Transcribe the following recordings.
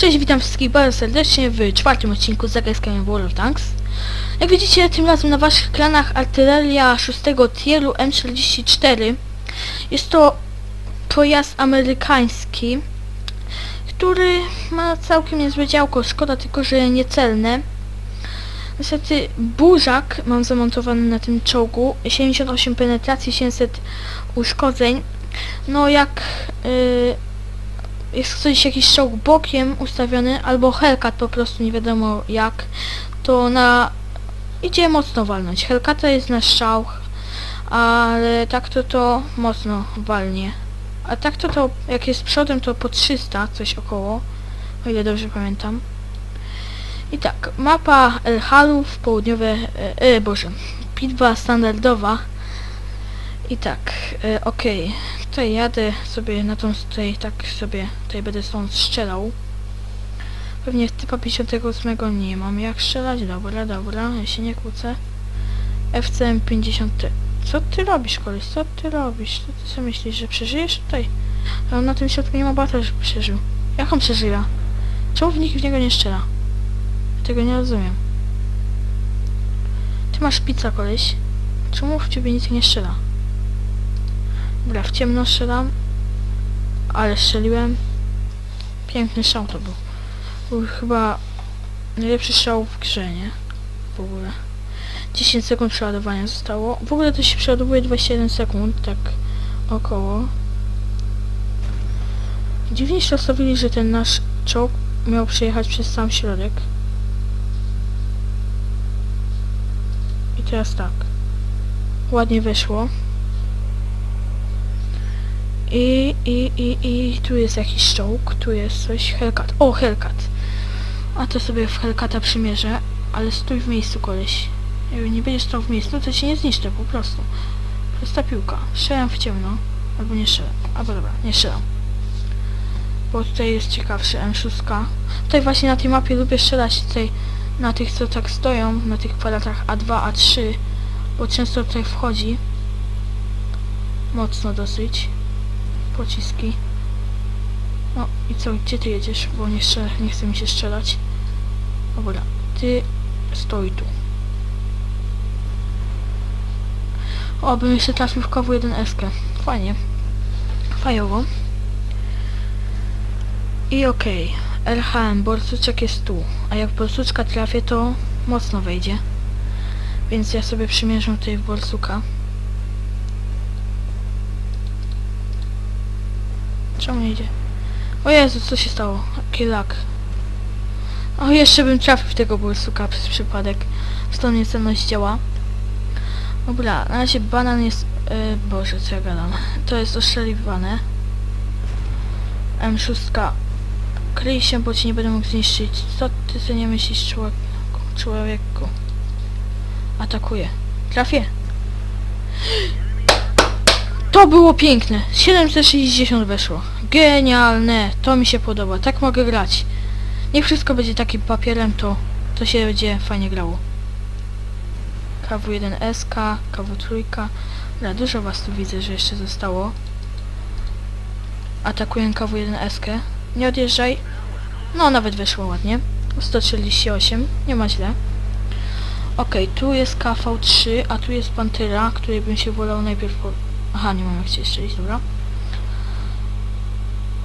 Cześć, witam wszystkich bardzo serdecznie w czwartym odcinku z zagrajskami World of Tanks. Jak widzicie, tym razem na waszych ekranach artyleria 6 tieru M44. Jest to pojazd amerykański, który ma całkiem niezłe działko, szkoda tylko, że niecelne. Niestety burzak mam zamontowany na tym czołgu, 78 penetracji, 700 uszkodzeń. No jak... Yy, jest ktoś jakiś czołg bokiem ustawiony, albo Hellcat po prostu nie wiadomo jak, to na... idzie mocno walnąć. Hellcata jest na strzał, ale tak to to mocno walnie. A tak to to, jak jest przodem, to po 300, coś około, o ile dobrze pamiętam. I tak, mapa El Halów, południowe, e, e, boże, bitwa standardowa. I tak, e, okej, tutaj jadę sobie na tą, tutaj tak sobie, tutaj będę stąd strzelał. Pewnie typa 58 nie mam jak strzelać, dobra, dobra, ja się nie kłócę. FCM 50 Co ty robisz koleś, co ty robisz? Co ty sobie myślisz, że przeżyjesz tutaj? A on na tym środku nie ma bata, żeby przeżył. Jak on przeżywa? Czemu w nikt w niego nie strzela? Tego nie rozumiem. Ty masz pizza koleś. Czemu w ciebie nic nie strzela? Dobra, w ciemno strzelam. Ale strzeliłem. Piękny strzał to był. Był chyba najlepszy strzał w grze, nie? W ogóle. 10 sekund przeładowania zostało. W ogóle to się przeładowuje 21 sekund, tak około. Dziwnie się ostawili, że ten nasz czołg miał przejechać przez sam środek. I teraz tak. Ładnie weszło. I, i, i, i tu jest jakiś czołg, tu jest coś, Hellcat. O, Hellcat. A to sobie w Hellcata przymierzę, ale stój w miejscu, koleś. Jak nie będziesz stał w miejscu, to cię nie zniszczę, po prostu. Prosta piłka. Strzelam w ciemno. Albo nie strzelam. Albo dobra, nie strzelam. Bo tutaj jest ciekawszy M6. Tutaj właśnie na tej mapie lubię strzelać tutaj na tych, co tak stoją, na tych kwadratach A2, A3, bo często tutaj wchodzi. Mocno dosyć pociski. No i co, gdzie ty jedziesz? Bo nie, strzel- nie chce mi się strzelać. Dobra, ty stoi tu. O, bym jeszcze trafił w kowu 1 eskę. Fajnie. Fajowo. I okej. LHM, borsuczek jest tu. A jak borsuczka trafię, to mocno wejdzie. Więc ja sobie przymierzę tutaj w borsuka. Czemu nie idzie? O Jezu, co się stało? Jaki lak. O, jeszcze bym trafił w tego bursuka przez przypadek. Stąd niecelność działa. Dobra, na razie banan jest... E, Boże, co ja gadam. To jest oszczeliwane. M6. Kryj się, bo ci nie będę mógł zniszczyć. Co ty sobie nie myślisz, człowieku? człowieku? Atakuje. Trafię. To było piękne. 760 weszło. Genialne. To mi się podoba. Tak mogę grać. Niech wszystko będzie takim papierem, to, to się będzie fajnie grało. KW1SK, KW3. Dobra, dużo was tu widzę, że jeszcze zostało. Atakuję KW1SK. Nie odjeżdżaj. No, nawet weszło ładnie. 148. Nie ma źle. Okej, tu jest KV3, a tu jest Pantera, której bym się wolał najpierw. Aha, nie mam jak cię strzelić, dobra.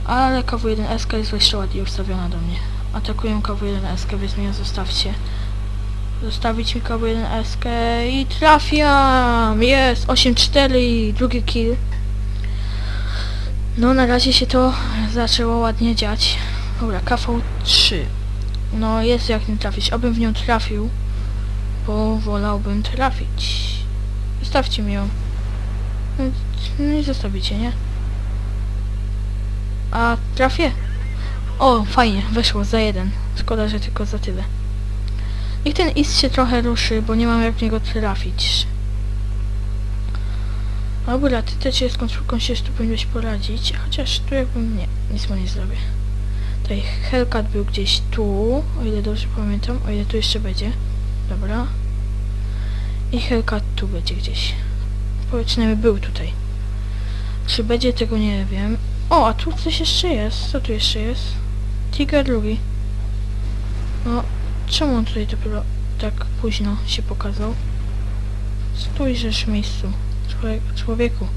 Ale KW1SK jest jeszcze ładnie ustawiona do mnie. Atakuję KW1SK, więc mnie zostawcie. Zostawić mi KW1SK i trafiam! Jest! 8-4 i drugi kill. No na razie się to zaczęło ładnie dziać. Dobra, KV3. No jest jak nie trafić. Obym w nią trafił, bo wolałbym trafić. Zostawcie mi ją. No, i zostawicie, nie? A trafię? O, fajnie, weszło za jeden. Szkoda, że tylko za tyle. Niech ten ist się trochę ruszy, bo nie mam jak niego trafić. Dobra, ty też jest końcówką się tu powinieneś poradzić, chociaż tu jakbym nie, nic mu nie zrobię. Tutaj Hellcat był gdzieś tu, o ile dobrze pamiętam, o ile tu jeszcze będzie. Dobra. I Hellcat tu będzie gdzieś. Przynajmniej był tutaj. Czy będzie tego nie wiem. O, a tu coś jeszcze jest. Co tu jeszcze jest? Tiger drugi. No, czemu on tutaj dopiero tak późno się pokazał? Stójrzesz w miejscu, człowiek, człowieku.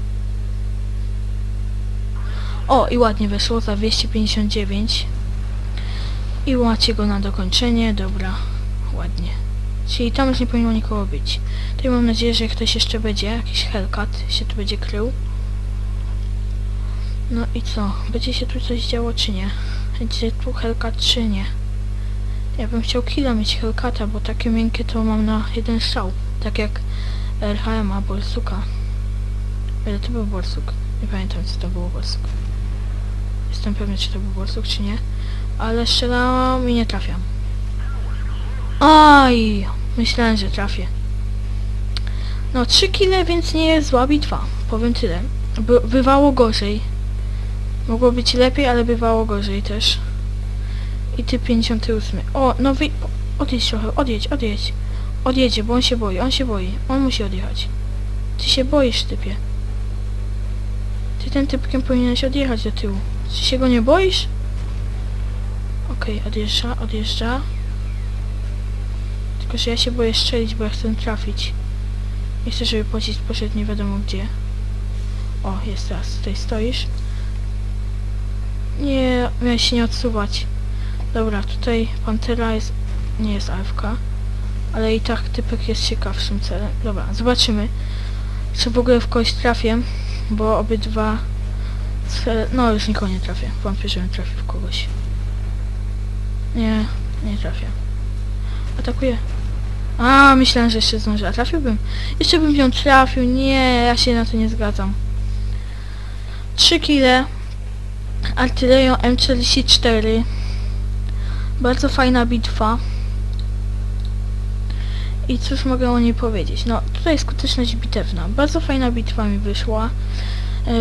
O, i ładnie weszło za 259. I macie go na dokończenie, dobra, ładnie. Czyli tam już nie powinno nikogo być. Tutaj mam nadzieję, że ktoś jeszcze będzie, jakiś Hellcat się tu będzie krył. No i co? Będzie się tu coś działo czy nie? Będzie tu Hellcat czy nie? Ja bym chciał killa mieć Hellcata, bo takie miękkie to mam na jeden strzał. Tak jak RHM a Borsuka. Ale to był Borsuk. Nie pamiętam co to było Borsuk. Jestem pewny czy to był Borsuk czy nie. Ale strzelałam i nie trafiam. Aj! Myślałem, że trafię. No 3 kile, więc nie jest zła bitwa. Powiem tyle. By, bywało gorzej. Mogło być lepiej, ale bywało gorzej też. I ty 58. O, no wy... Odjedź trochę, odjedź, odjedź. Odjedzie, bo on się boi, on się boi. On musi odjechać. Ty się boisz, typie. Ty tym typkiem powinieneś odjechać do tyłu. Ty się go nie boisz? Okej, odjeżdża, odjeżdża. Tylko, że ja się boję strzelić, bo ja chcę trafić. Nie chcę, żeby pocisk poszedł nie wiadomo gdzie. O, jest raz. Tutaj stoisz. Nie, miałeś się nie odsuwać. Dobra, tutaj Pantera jest... nie jest AFK. Ale i tak typek jest ciekawszym celem. Dobra, zobaczymy. Czy w ogóle w kogoś trafię, bo obydwa... cele- No, już nikogo nie trafię. Wątpię, żebym trafił w kogoś. Nie, nie trafię. Atakuje. A, myślałem, że jeszcze zdążę. A trafiłbym? Jeszcze bym ją trafił. Nie, ja się na to nie zgadzam. 3 kile. Artylerią M44. Bardzo fajna bitwa. I cóż mogę o niej powiedzieć? No, tutaj skuteczność bitewna. Bardzo fajna bitwa mi wyszła. Yy,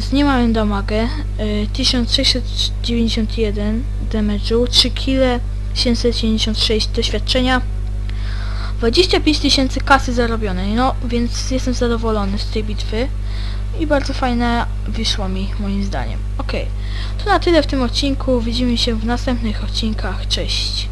z niemałym damagę. Yy, 1691 damage'u, 3 kile, 776 doświadczenia. 25 tysięcy kasy zarobionej, no więc jestem zadowolony z tej bitwy i bardzo fajne wyszło mi moim zdaniem. Ok, to na tyle w tym odcinku, widzimy się w następnych odcinkach, cześć!